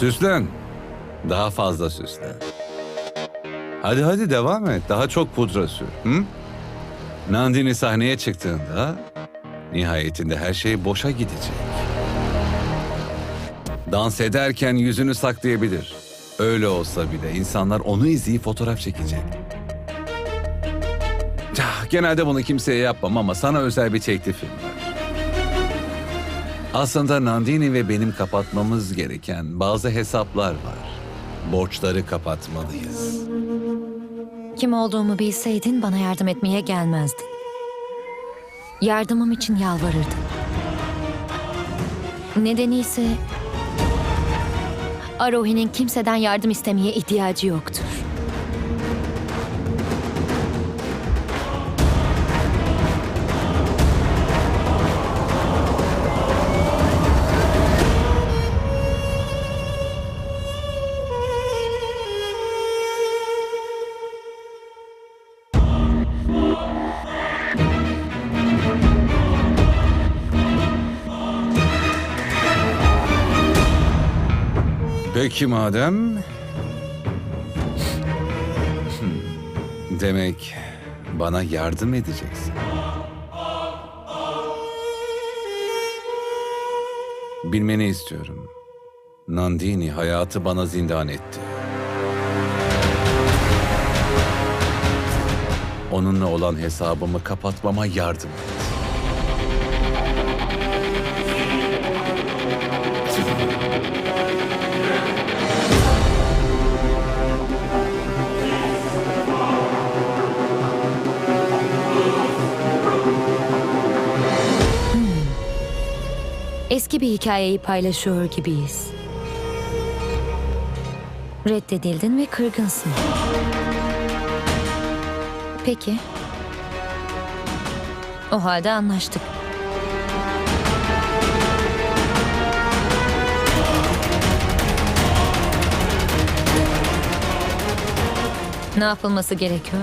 Süslen. Daha fazla süslen. Hadi hadi devam et. Daha çok pudra sür. Hı? Nandini sahneye çıktığında nihayetinde her şey boşa gidecek. Dans ederken yüzünü saklayabilir. Öyle olsa bile insanlar onu izleyip fotoğraf çekecek. Ah, Genelde bunu kimseye yapmam ama sana özel bir teklifim var. Aslında Nandini ve benim kapatmamız gereken bazı hesaplar var. Borçları kapatmalıyız. Kim olduğumu bilseydin bana yardım etmeye gelmezdin. Yardımım için yalvarırdın. Nedeni ise Arohi'nin kimseden yardım istemeye ihtiyacı yoktur. Peki madem... Demek bana yardım edeceksin. Bilmeni istiyorum. Nandini hayatı bana zindan etti. Onunla olan hesabımı kapatmama yardım et. Eski bir hikayeyi paylaşıyor gibiyiz. Reddedildin ve kırgınsın. Peki. O halde anlaştık. Ne yapılması gerekiyor?